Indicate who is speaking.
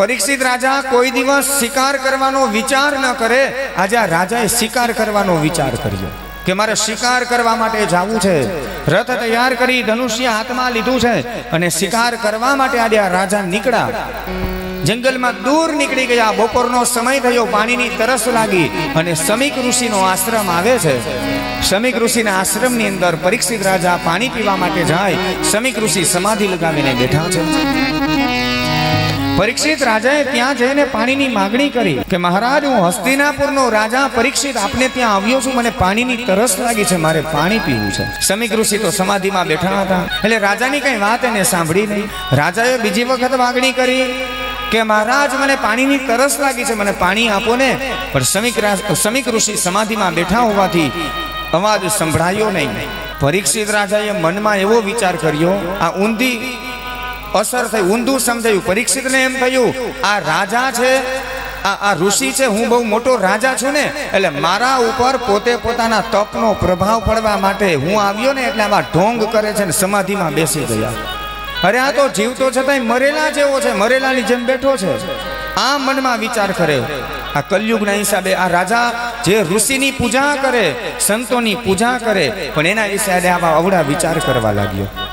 Speaker 1: પરીક્ષિત રાજા કોઈ દિવસ શિકાર કરવાનો વિચાર ન કરે. આજે આ રાજાએ શિકાર કરવાનો વિચાર કર્યો કે મારે શિકાર કરવા માટે જવું છે. રથ તૈયાર કરી ધનુષ્ય હાથમાં લીધું છે અને શિકાર કરવા માટે આજે આ રાજા નીકળ્યા. જંગલમાં દૂર નીકળી ગયા. બપોરનો સમય થયો. પાણીની તરસ લાગી અને સમીક ઋષિનો આશ્રમ આવે છે. સમીક ઋષિના આશ્રમની અંદર પરીક્ષિત રાજા પાણી પીવા માટે જાય. સમીક ઋષિ સમાધિ લગાવીને બેઠા છે. પરીક્ષિત રાજાએ ત્યાં જઈને પાણીની માગણી કરી કે મહારાજ, હું હસ્તિનાપુરનો રાજા, પરીક્ષિત આપને ત્યાં આવ્યો છું, મને પાણીની તરસ લાગી છે, મારે પાણી પીવું છે. સમીક ઋષિ તો સમાધિમાં બેઠા હતા. એટલે રાજાની કઈ વાત એને સાંભળી નહીં. રાજાએ બીજી વખત માગણી કરી કે મહારાજ, મને પાણીની તરસ લાગી છે, મને પાણી આપો ને. પણ સમીક સમીક ઋષિ સમાધિમાં બેઠા હોવાથી અવાજ સંભળાયો નહીં. પરીક્ષિત રાજાએ મનમાં એવો વિચાર કર્યો, આ ઊંધી અસર થઈ, ઊંધું સમજાયું, પરીક્ષિતને એમ થયું આ રાજા છે, આ આ ઋષિ છે, હું બહુ મોટો રાજા છું ને, એટલે મારા ઉપર પોતે પોતાના તપનો પ્રભાવ પડવા માટે હું આવ્યો ને, એટલે આમાં ઢોંગ કરે છે ને, સમાધિમાં બેસી ગયા. અરે, આ તો જીવતો છતાંય મરેલા જેવો છે, મરેલાની જેમ બેઠો છે. આ મનમાં વિચાર કરે, આ કલયુગના હિસાબે આ રાજા જે ઋષિની પૂજા કરે, સંતોની પૂજા કરે, પણ એના હિસાબે આવા અવળા વિચાર કરવા લાગ્યો.